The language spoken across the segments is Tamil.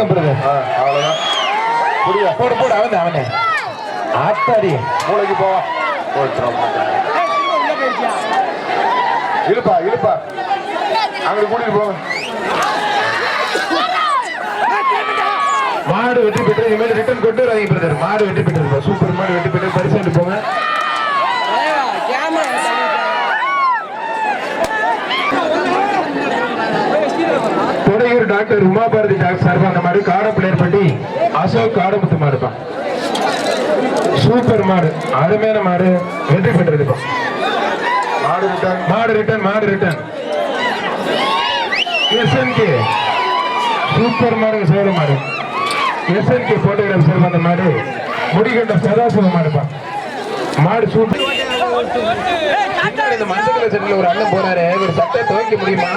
அவ்வளவுதான். புரியா போடு போடு அவன் அவனே. ஆத்தாடி. மூளைக்கு போ. போயிட்டுறோம் இழுப்பா இழுப்பா. அங்க கூட்டிட்டு போங்க மாடு வெற்றி பெற்று இனிமேல் ரிட்டர்ன் கொண்டு வராங்க பிரதர் மாடு வெற்றி பெற்று சூப்பர் மாடு வெற்றி பெற்று பரிசு போங்க. டாக்டர் உமாபாரதி டாக்டர் சார்பா அந்த மாதிரி காடப்பிள்ளையர்பட்டி அசோக் காடமுத்து மாடுப்பா சூப்பர் மாடு. அருமையான மாடு. வெற்றி பெற்றதுப்பா மாடு ரிட்டர்ன் மாடு ரிட்டர்ன் மாடு ரிட்டர்ன் எஸ்என்கே சூப்பர் மாடு சோழ மாடு. எஸ்என்கே போட்டோகிராஃப் சார் அந்த மாடு. முடிகண்ட சதாசிவ மாடுப்பா மாடு சூப்பர். மஞ்சள் கலர் ஒரு அண்ணன் போறாரு. ஒரு சட்டை துவைக்க முடியுமா?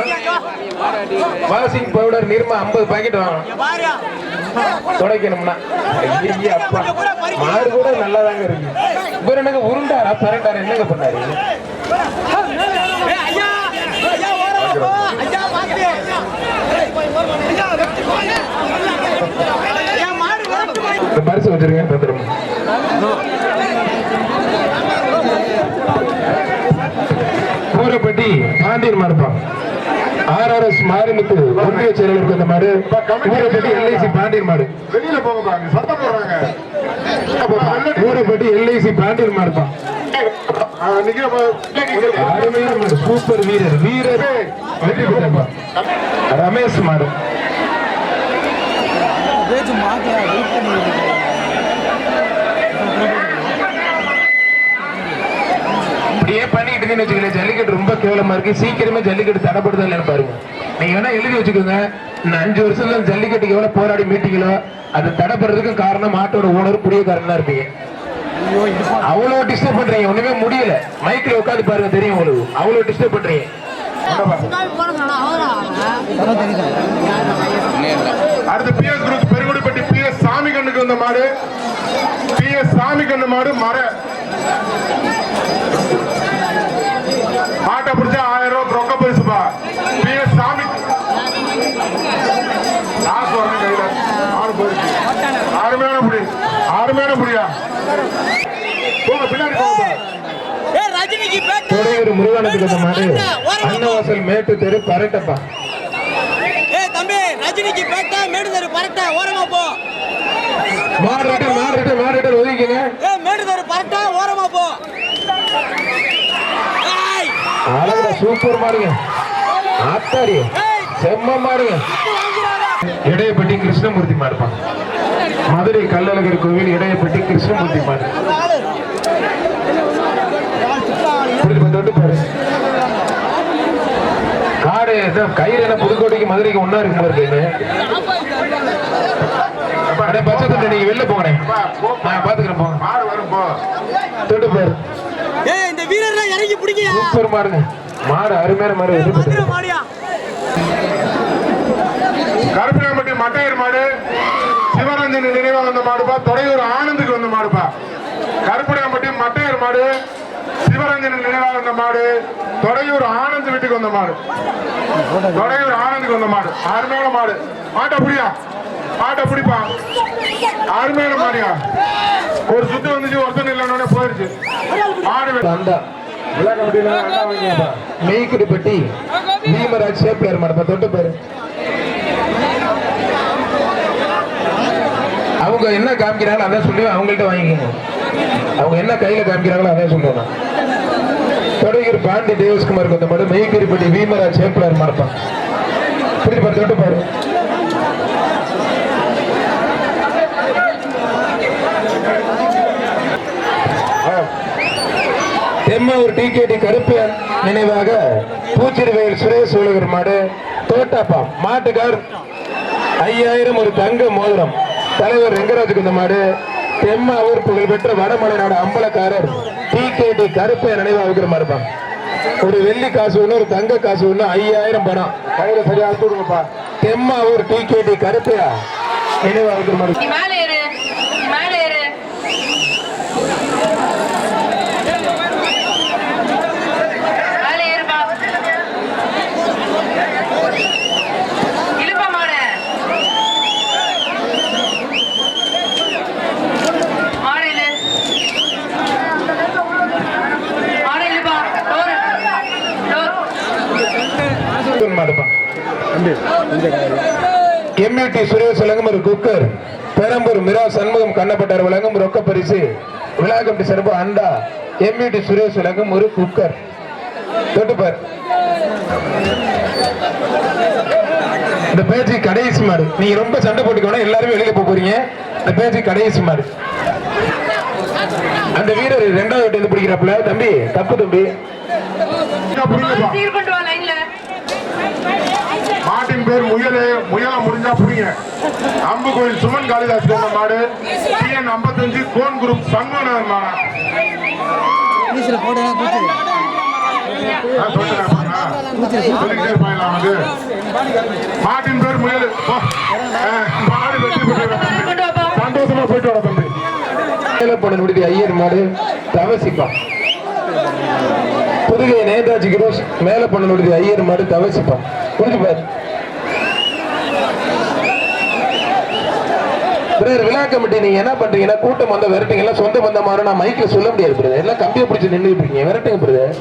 வாஷிங் பவுடர் நிர்மா ஐம்பது பாக்கெட் வாங்கணும். துடைக்கணும்னா. ஐயே அப்பா. மாடு கூட நல்லாதாங்க இருக்கு. இவர் எனக்கு உருண்டாரா பரண்டாரா? என்னங்க பண்ணாரு? இந்த பரிசு வச்சிருக்கேன் தந்துருமா பாண்டியன் மாடுப்பா ஆர்ஆர்எஸ் மாரிமுத்து ஒன்றிய செயலருக்கு அந்த மாடு. கூரப்பட்டி எல்ஐசி பாண்டியன் மாடு வெளியில அங்க சத்தம் போடுறாங்க. கூரப்பட்டி எல்ஐசி பாண்டியன் மாடுப்பா ஆ, நிக்கிறப்ப அருமையான மாடு சூப்பர் வீரர் வீரர். ரமேஷ் மாடு. இப்படியே பண்ணிட்டு இருந்தீங்கன்னு வச்சுக்கல ஜல்லிக்கட்டு ரொம்ப கேவலமா இருக்கு. சீக்கிரமே ஜல்லிக்கட்டு தடைப்படுதா இல்லைன்னு பாருங்க. நீங்க வேணா எழுதி வச்சுக்கோங்க இந்த அஞ்சு வருஷத்துல ஜல்லிக்கட்டுக்கு எவ்வளவு போராடி மீட்டீங்களோ அது தடைப்படுறதுக்கும் காரணம் மாட்டோட ஓனர் புரியக்காரன் தான் இருப்பீங்க அவ்வளவு டிஸ்டர்ப் பண்றீங்க. ஒண்ணுமே முடியல. மைக்ல உட்காந்து பாருங்க தெரியும் உங்களுக்கு. அவ்வளவு டிஸ்டர்ப் பண்றீங்க. அடுத்து P S group Perungudipatti P S சாமி கண்ணுக்கு வந்த மாடு. பி எஸ் சாமி கண்ணு மாடு மர. மாட்டை பிடிச்சா ஆயிரம் ரூபாய் ரொக்க பரிசுப்பா எஸ் சாமி காசு வரணும் கையில ஆறு போயிடுச்சு அருமையான புடி அருமையான புடியா போங்க பின்னாடி போங்க ஏ ரஜினிக்கு பேட்ட தொடையூர் முருகானத்துக்கு அந்த மாடு அன்னவாசல் மேட்டு தெரு பரட்டப்பா ஏ தம்பி ரஜினிக்கு பேட்ட மேடுதரு பரட்ட ஓரமா போ மாறிட்டு மாறிட்டு ஒதுக்கிங்க ஏ மேடுதரு பரட்ட சூப்பர் மாடுங்க. ஆத்தாடி. செம்ம மாடுங்க. இடையப்பட்டி கிருஷ்ணமூர்த்தி மாடுப்பான் மதுரை கள்ளழகர் கோவில் இடையப்பட்டி கிருஷ்ணமூர்த்தி மாடு. காடு கயிறு என்ன புதுக்கோட்டைக்கு மதுரைக்கு ஒன்னா இருக்கு போல இருக்கு. அடே பச்சை நீங்க வெளில போங்கண்ணே. நான் பாத்துக்கிறேன் போங்க. தொட்டு பாரு. ஏ இந்த வீரர்லாம் இறங்கி பிடிக்கயா சூப்பர் மாடுங்க. மாடு அருமையான மாடு கருப்பினாம்பட்டி மட்டையர் மாடு சிவரஞ்சன் நினைவாக வந்த மாடுப்பா தொடையூர் ஆனந்துக்கு வந்த மாடுப்பா. கருப்பினாம்பட்டி மட்டையர் மாடு சிவரஞ்சன் நினைவாக வந்த மாடு தொடையூர் ஆனந்த் வீட்டுக்கு வந்த மாடு. தொடையூர் ஆனந்துக்கு வந்த மாடு. அருமையான மாடு. மாட்டை புடியா? மாட்டை பிடிப்பா? அருமையான மாடியா? ஒரு சுத்து வந்துச்சு ஒருத்தன் இல்லைன்னு போயிருச்சு. மாடு வெ- அண்டா மெய்க்குடிப்பட்டி பீமராஜ் சேப்பியார் மாடப்பா தொட்டு பாரு. அவங்க என்ன காமிக்கிறாங்களோ அதான் சொல்லி அவங்கள்ட்ட வாங்கிக்கோங்க. அவங்க என்ன கையில காமிக்கிறாங்களோ அதான் சொல்லுவாங்க தொடையூர் பாண்டி தேவஸ்குமாருக்கு வந்த மாடு மெய்க்குடிப்பட்டி பீமராஜ் சேப்பியார் மாடப்பா. புரியுது பாரு தொட்டு பாரு. தெம்மாவூர் டிகேடி கருப்பியன் நினைவாக பூச்சிறுவையில் சுரேஷ் உலகர் மாடு தோட்டாப்பா. மாட்டுக்கார் ஐயாயிரம் ஒரு தங்க மோதிரம். தலைவர் ரெங்கராஜுக்கு இந்த மாடு தெம்மாவூர் புகழ்பெற்ற வடமலை நாடு அம்பலக்காரர் டிகேடி கருப்பையன் நினைவாக இருக்கிற மாடுப்பா. ஒரு வெள்ளி காசு ஒண்ணு ஒரு தங்க காசு ஒண்ணு ஐயாயிரம் பணம். கையில சரியா அனுப்பி விடுங்கப்பா தெம்மாவூர் டிகேடி கருப்பையா நினைவாக இருக்கிற வேகமா எடுப்பான் சுரேஷ் விளங்கும் ஒரு குக்கர் பெரம்பூர் மிரா சண்முகம் கண்ணப்பட்டார் விளங்கும் ரொக்க பரிசு விழா கமிட்டி சிறப்பு அண்டா எம்யூடி சுரேஷ் விளங்கும் ஒரு குக்கர் தொட்டுப்பார் இந்த பேச்சு கடைசி மாடு. நீங்க ரொம்ப சண்டை போட்டுக்கணும் எல்லாருமே வெளியில போக போறீங்க. இந்த பேச்சு கடைசி மாடு. அந்த வீரர் ரெண்டாவது பிடிக்கிறாப்புல. தம்பி தப்பு தம்பி. பேர் முயலு முயலா முடிஞ்சா புரியுங்க. அம்பு கோயில் சுமன் காளிதாஸ் கொண்ட மாடு. டிஎன் ஐம்பத்தஞ்சு கோன் குரூப் மாடா? மாட்டின் பேர் முயலு. மாடு வெற்றி வாப்பா சந்தோஷமா போயிட்டு வர தம்பி. ஐயர் மாடு தவசிப்பா. புதுகை நேதாஜி கிரோஸ் மேலப்பண்ணன் விடுதி ஐயர் மாடு தவசிப்பா. புரிஞ்சு பாரு. பிரதர் விழா கமிட்டி நீங்க என்ன பண்றீங்கன்னா கூட்டம் வந்த விரட்டுங்க சொந்த பந்த மாதிரி நான் மைக்ல சொல்ல முடியாது பிரதர் எல்லாம் கம்பியை பிடிச்சி நின்றுட்டு இருக்கீங்க. விரட்டுங்க பிரதர்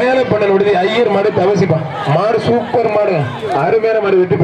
மேல பண்ண முடியுது ஐயர் மாடு தவசிப்பா. மாடு சூப்பர் மாடு அருமையான மாடு வெட்டி